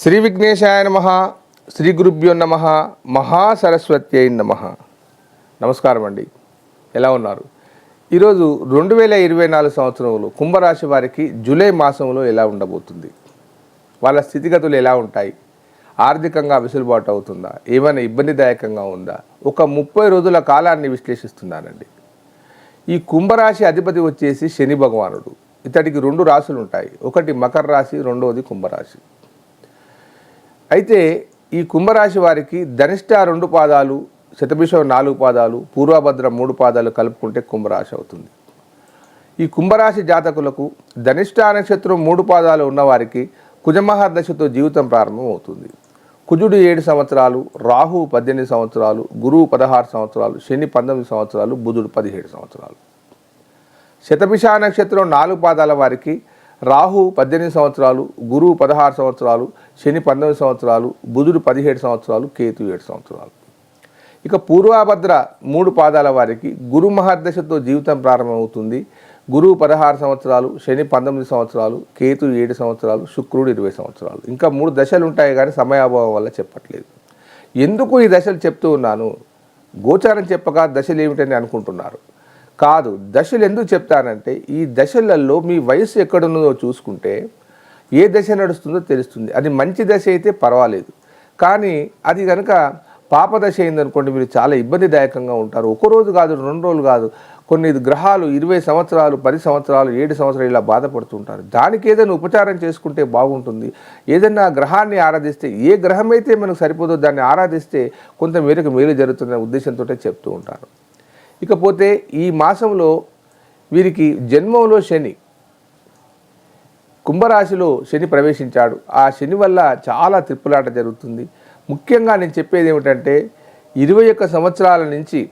శ్రీ విఘ్నేశాయ నమ శ్రీ గురుభ్యో నమ మహాసరస్వత్యై నమ. నమస్కారం అండి. ఎలా ఉన్నారు? ఈరోజు రెండు వేల ఇరవై నాలుగు సంవత్సరంలో కుంభరాశి వారికి జూలై మాసంలో ఎలా ఉండబోతుంది? వాళ్ళ స్థితిగతులు ఎలా ఉంటాయి? ఆర్థికంగా వెసులుబాటు అవుతుందా? ఏమైనా ఇబ్బందిదాయకంగా ఉందా? ఒక ముప్పై రోజుల కాలాన్ని విశ్లేషిస్తున్నానండి ఈ కుంభరాశి అధిపతి వచ్చేసి శని భగవానుడు. ఇతడికి రెండు రాశులు ఉంటాయి ఒకటి మకర రాశి రెండవది కుంభరాశి. అయితే ఈ కుంభరాశి వారికి ధనిష్ట రెండు పాదాలు శతభిషం నాలుగు పాదాలు పూర్వభద్ర మూడు పాదాలు కలుపుకుంటే కుంభరాశి అవుతుంది. ఈ కుంభరాశి జాతకులకు ధనిష్ట నక్షత్రం మూడు పాదాలు ఉన్నవారికి కుజమహాదశతో జీవితం ప్రారంభం అవుతుంది. కుజుడు ఏడు సంవత్సరాలు రాహు పద్దెనిమిది సంవత్సరాలు గురువు పదహారు సంవత్సరాలు శని పంతొమ్మిది సంవత్సరాలు బుధుడు పదిహేడు సంవత్సరాలు. శతభిష నక్షత్రం నాలుగు పాదాల వారికి రాహు పద్దెనిమిది సంవత్సరాలు గురువు పదహారు సంవత్సరాలు శని పంతొమ్మిది సంవత్సరాలు బుధుడు పదిహేడు సంవత్సరాలు కేతు ఏడు సంవత్సరాలు. ఇక పూర్వభద్ర మూడు పాదాల వారికి గురు మహర్దశతో జీవితం ప్రారంభమవుతుంది. గురువు పదహారు సంవత్సరాలు శని పంతొమ్మిది సంవత్సరాలు కేతు ఏడు సంవత్సరాలు శుక్రుడు ఇరవై సంవత్సరాలు. ఇంకా మూడు దశలు ఉంటాయి కానీ సమయాభావం వల్ల చెప్పట్లేదు. ఎందుకు ఈ దశలు చెప్తూ ఉన్నాను? గోచారం చెప్పక దశలు ఏమిటని అనుకుంటున్నారు? కాదు దశలు ఎందుకు చెప్తానంటే ఈ దశలలో మీ వయసు ఎక్కడున్నదో చూసుకుంటే ఏ దశ నడుస్తుందో తెలుస్తుంది. అది మంచి దశ అయితే పర్వాలేదు. కానీ అది కనుక పాపదశ అయిందనుకోండి మీరు చాలా ఇబ్బందిదాయకంగా ఉంటారు. ఒక రోజు కాదు రెండు రోజులు కాదు కొన్ని గ్రహాలు ఇరవై సంవత్సరాలు పది సంవత్సరాలు ఏడు సంవత్సరాలు ఇలా బాధపడుతుంటారు. దానికి ఏదైనా ఉపచారం చేసుకుంటే బాగుంటుంది. ఏదైనా గ్రహాన్ని ఆరాధిస్తే ఏ గ్రహం అయితే మనకు సరిపోదో దాన్ని ఆరాధిస్తే కొంత మేరకు మేలు జరుగుతుందనే ఉద్దేశంతో చెప్తూ ఉంటారు. ఇకపోతే ఈ మాసంలో వీరికి జన్మంలో శని కుంభరాశిలో శని ప్రవేశించాడు. ఆ శని వల్ల చాలా తిప్పులాట జరుగుతుంది. ముఖ్యంగా నేను చెప్పేది ఏమిటంటే ఇరవై ఒక్క సంవత్సరాల నుంచి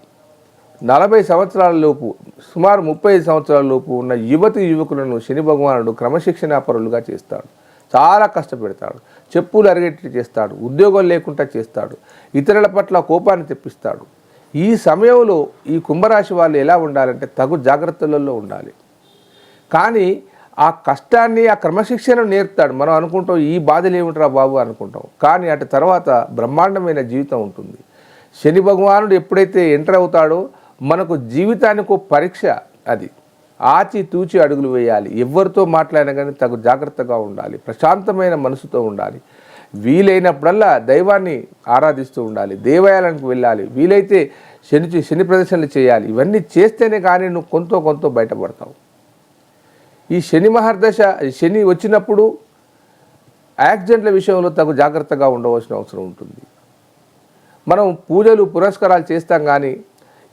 నలభై సంవత్సరాల లోపు సుమారు ముప్పై ఐదు సంవత్సరాల లోపు ఉన్న యువతి యువకులను శని భగవానుడు క్రమశిక్షణాపరులుగా చేస్తాడు. చాలా కష్టపెడతాడు. చెప్పులు అరిగేట్టు చేస్తాడు. ఉద్యోగం లేకుండా చేస్తాడు. ఇతరుల పట్ల కోపాన్ని తెప్పిస్తాడు. ఈ సమయంలో ఈ కుంభరాశి వాళ్ళు ఎలా ఉండాలంటే తగు జాగ్రత్తలలో ఉండాలి. కానీ ఆ కష్టాన్ని ఆ క్రమశిక్షణ నేర్పుతాడు. మనం అనుకుంటాం ఈ బాధలు ఏమిట్రా బాబు? అనుకుంటాం. కానీ అటు తర్వాత బ్రహ్మాండమైన జీవితం ఉంటుంది. శని భగవానుడు ఎప్పుడైతే ఎంటర్ అవుతాడో మనకు జీవితానికి పరీక్ష అది. ఆచి తూచి అడుగులు వేయాలి. ఎవరితో మాట్లాడినా కానీ తగు జాగ్రత్తగా ఉండాలి. ప్రశాంతమైన మనసుతో ఉండాలి. వీలైనప్పుడల్లా దైవాన్ని ఆరాధిస్తూ ఉండాలి దేవాలయానికి వెళ్ళాలి వీలైతే శని శని ప్రదర్శనలు చేయాలి. ఇవన్నీ చేస్తేనే కానీ నువ్వు కొంత కొంత బయటపడతావు. ఈ శని మహర్దశ శని వచ్చినప్పుడు యాక్సిడెంట్ల విషయంలో తగు జాగ్రత్తగా ఉండవలసిన అవసరం ఉంటుంది. మనం పూజలు పురస్కారాలు చేస్తాం కానీ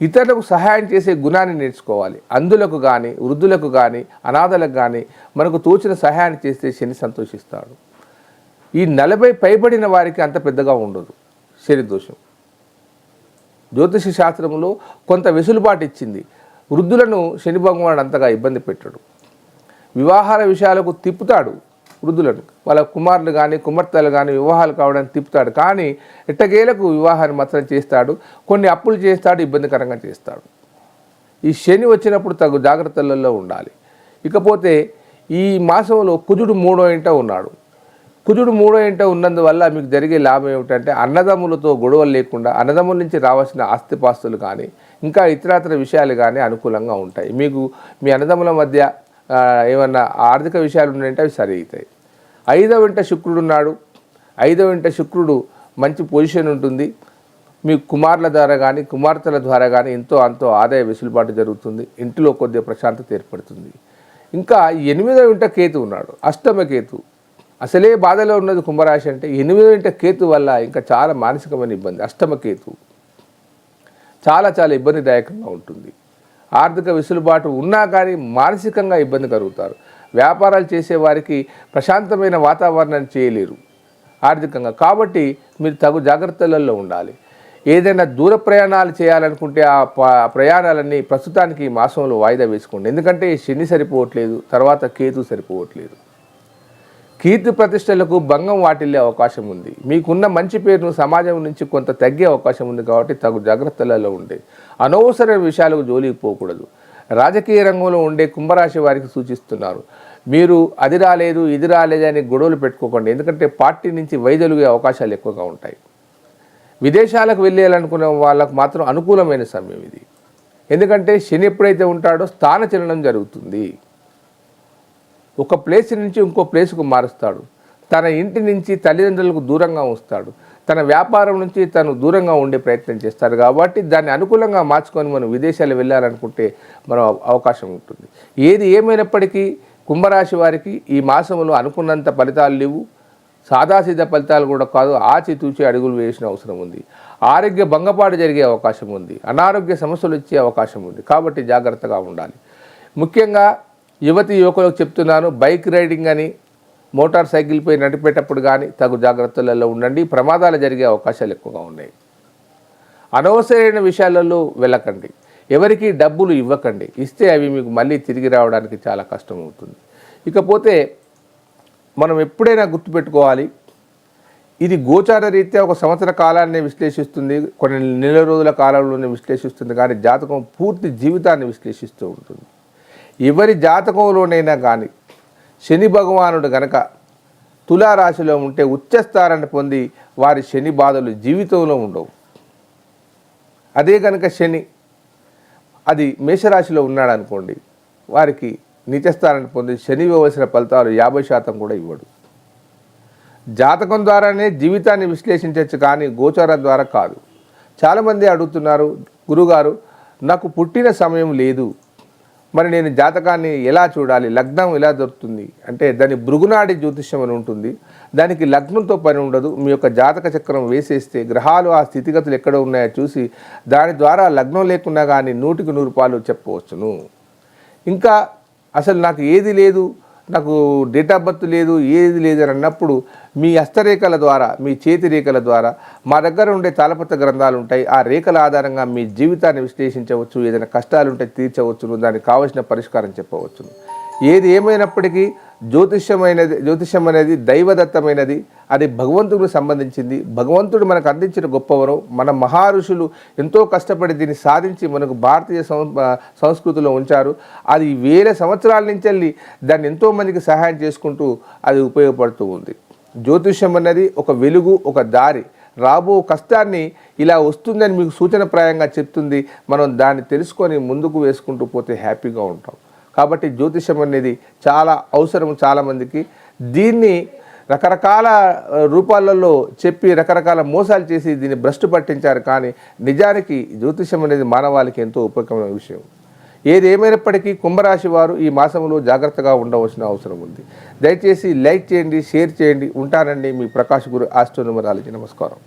ఇతరులకు సహాయం చేసే గుణాన్ని నేర్చుకోవాలి. అందులకు కానీ వృద్ధులకు కానీ అనాథలకు కానీ మనకు తోచిన సహాయాన్ని చేస్తే శని సంతోషిస్తాడు. ఈ నలభై పైబడిన వారికి అంత పెద్దగా ఉండదు శని దోషం జ్యోతిష శాస్త్రంలో కొంత వెసులుబాటు ఇచ్చింది. వృద్ధులను శని భగవానుడు అంతగా ఇబ్బంది పెట్టాడు. వివాహాల విషయాలకు తిప్పుతాడు వృద్ధులను. వాళ్ళ కుమారులు కానీ కుమార్తెలు కానీ వివాహాలు కావడానికి తిప్పుతాడు. కానీ ఎట్టగేలకు వివాహాన్ని మాత్రం చేస్తాడు. కొన్ని అప్పులు చేస్తాడు ఇబ్బందికరంగా చేస్తాడు. ఈ శని వచ్చినప్పుడు తగు జాగ్రత్తలలో ఉండాలి. ఇకపోతే ఈ మాసంలో కుజుడు మూడో ఇంట ఉన్నాడు. కుజుడు మూడో ఇంట ఉన్నందువల్ల మీకు జరిగే లాభం ఏమిటంటే అన్నదమ్ములతో గొడవలు లేకుండా అన్నదమ్ముల నుంచి రావాల్సిన ఆస్తిపాస్తులు కానీ ఇంకా ఇతరాతర విషయాలు కానీ అనుకూలంగా ఉంటాయి. మీకు మీ అన్నదమ్ముల మధ్య ఏమన్నా ఆర్థిక విషయాలు ఉన్నాయంటే అవి సరి అవుతాయి ఐదవ ఇంట శుక్రుడు ఉన్నాడు. ఐదవ ఇంట శుక్రుడు మంచి పొజిషన్ ఉంటుంది. మీ కుమారుల ద్వారా కానీ కుమార్తెల ద్వారా కానీ ఎంతో అంతో ఆదాయ వెసులుబాటు జరుగుతుంది. ఇంటిలో కొద్దిగా ప్రశాంతత ఏర్పడుతుంది. ఇంకా ఎనిమిదవ ఇంట కేతు ఉన్నాడు. అష్టమ కేతు. అసలే బాధలో ఉన్నది కుంభరాశి అంటే ఎనిమిది ఇంట కేతు వల్ల ఇంకా చాలా మానసికమైన ఇబ్బంది అష్టమ కేతు. చాలా చాలా ఇబ్బందిదాయకంగా ఉంటుంది. ఆర్థిక వెసులుబాటు ఉన్నా కానీ మానసికంగా ఇబ్బంది కలుగుతారు. వ్యాపారాలు చేసేవారికి ప్రశాంతమైన వాతావరణాన్ని చేయలేరు ఆర్థికంగా. కాబట్టి మీరు తగు జాగ్రత్తలలో ఉండాలి. ఏదైనా దూర ప్రయాణాలు చేయాలనుకుంటే ఆ ప్రయాణాలన్నీ ప్రస్తుతానికి ఈ మాసంలో వాయిదా వేసుకోండి. ఎందుకంటే శని సరిపోవట్లేదు తర్వాత కేతు సరిపోవట్లేదు. కీర్తి ప్రతిష్టలకు భంగం వాటిల్లే అవకాశం ఉంది. మీకున్న మంచి పేరును సమాజం నుంచి కొంత తగ్గే అవకాశం ఉంది కాబట్టి తగు జాగ్రత్తలలో ఉండే. అనవసర విషయాలకు జోలికి పోకూడదు. రాజకీయ రంగంలో ఉండే కుంభరాశి వారికి సూచిస్తున్నారు. మీరు అది రాలేదు ఇది రాలేదు అని గొడవలు పెట్టుకోకండి. ఎందుకంటే పార్టీ నుంచి వైదొలిగే అవకాశాలు ఎక్కువగా ఉంటాయి. విదేశాలకు వెళ్ళాలనుకునే వాళ్ళకు మాత్రం అనుకూలమైన సమయం ఇది. ఎందుకంటే శని ఎప్పుడైతే ఉంటాడో స్థాన చలనం జరుగుతుంది. ఒక ప్లేస్ నుంచి ఇంకో ప్లేస్కు మారుస్తాడు. తన ఇంటి నుంచి తల్లిదండ్రులకు దూరంగా ఉంచుతాడు. తన వ్యాపారం నుంచి తను దూరంగా ఉండే ప్రయత్నం చేస్తాడు. కాబట్టి దాన్ని అనుకూలంగా మార్చుకొని మనం విదేశాలు వెళ్ళాలనుకుంటే మనం అవకాశం ఉంటుంది. ఏది ఏమైనప్పటికీ కుంభరాశి వారికి ఈ మాసంలో అనుకున్నంత ఫలితాలు లేవు. సాదాసీదా ఫలితాలు కూడా కాదు. ఆచితూచి అడుగులు వేసిన అవసరం ఉంది. ఆరోగ్య భంగపాటు జరిగే అవకాశం ఉంది. అనారోగ్య సమస్యలు వచ్చే అవకాశం ఉంది. కాబట్టి జాగ్రత్తగా ఉండాలి. ముఖ్యంగా యువతి యువకులకు చెప్తున్నాను బైక్ రైడింగ్ అని మోటార్ సైకిల్పై నడిపేటప్పుడు కానీ తగు జాగ్రత్తలలో ఉండండి. ప్రమాదాలు జరిగే అవకాశాలు ఎక్కువగా ఉన్నాయి. అనవసరమైన విషయాలలో వెళ్ళకండి. ఎవరికి డబ్బులు ఇవ్వకండి. ఇస్తే అవి మీకు మళ్ళీ తిరిగి రావడానికి చాలా కష్టం అవుతుంది. ఇకపోతే మనం ఎప్పుడైనా గుర్తుపెట్టుకోవాలి ఇది గోచార రీత్యా ఒక సంవత్సర కాలాన్ని విశ్లేషిస్తుంది కొన్ని నెల రోజుల కాలంలోనే విశ్లేషిస్తుంది కానీ జాతకం పూర్తి జీవితాన్ని విశ్లేషిస్తూ ఉంటుంది. ఎవరి జాతకంలోనైనా కానీ శని భగవానుడు గనక తులారాశిలో ఉంటే ఉచ్చస్థానాన్ని పొంది వారి శని బాధలు జీవితంలో ఉండవు. అదే కనుక శని అది మేషరాశిలో ఉన్నాడు అనుకోండి వారికి నీచస్థానాన్ని పొంది శని ఇవ్వవలసిన ఫలితాలు యాభై శాతం కూడా ఇవ్వడు. జాతకం ద్వారానే జీవితాన్ని విశ్లేషించవచ్చు కానీ గోచారం ద్వారా కాదు. చాలామంది అడుగుతున్నారు గురుగారు నాకు పుట్టిన సమయం లేదు మరి నేను జాతకాన్ని ఎలా చూడాలి? లగ్నం ఎలా దొరుకుతుంది? అంటే దాని భృగునాడి జ్యోతిష్యం అని ఉంటుంది. దానికి లగ్నంతో పని ఉండదు. మీ యొక్క జాతక చక్రం వేసేస్తే గ్రహాలు ఆ స్థితిగతులు ఎక్కడ ఉన్నాయో చూసి దాని ద్వారా లగ్నం లేకున్నా కానీ నూటికి నూరు రూపాయలు చెప్పవచ్చును. ఇంకా అసలు నాకు ఏది లేదు. నాకు డేట్ ఆఫ్ బర్త్ లేదు ఏది లేదు అని అన్నప్పుడు మీ హస్తరేఖల ద్వారా మీ చేతి రేఖల ద్వారా మా దగ్గర ఉండే తాళపత్ర గ్రంథాలు ఉంటాయి. ఆ రేఖల ఆధారంగా మీ జీవితాన్ని విశ్లేషించవచ్చు ఏదైనా కష్టాలు ఉంటే తీర్చవచ్చును దానికి కావలసిన పరిష్కారం చెప్పవచ్చును. ఏది ఏమైనప్పటికీ జ్యోతిష్యమైనది జ్యోతిష్యం అనేది దైవదత్తమైనది అది భగవంతుడికి సంబంధించింది. భగవంతుడు మనకు అందించిన గొప్పవరం మన మహారుషులు ఎంతో కష్టపడి దీన్ని సాధించి మనకు భారతీయ సంస్కృతిలో ఉంచారు. అది వేల సంవత్సరాల నుంచి వెళ్ళి దాన్ని ఎంతో మందికి సహాయం చేసుకుంటూ అది ఉపయోగపడుతూ ఉంది. జ్యోతిష్యం అన్నది ఒక వెలుగు ఒక దారి. రాబో కష్టాన్ని ఇలా వస్తుందని మీకు సూచనప్రాయంగా చెప్తుంది. మనం దాన్ని తెలుసుకొని ముందుకు వేసుకుంటూ పోతే హ్యాపీగా ఉంటాం. కాబట్టి జ్యోతిషం అనేది చాలా అవసరం చాలామందికి దీన్ని రకరకాల రూపాలలో చెప్పి రకరకాల మోసాలు చేసి దీన్ని భ్రష్టు పట్టించారు. కానీ నిజానికి జ్యోతిషం అనేది మానవాళికి ఎంతో ఉపయోగమైన విషయం. ఏది ఏమైనప్పటికీ కుంభరాశి వారు ఈ మాసంలో జాగ్రత్తగా ఉండవలసిన అవసరం ఉంది. దయచేసి లైక్ చేయండి షేర్ చేయండి. ఉంటానండి మీ ప్రకాష్ గురు ఆస్ట్రోనమరాలజీ. నమస్కారం.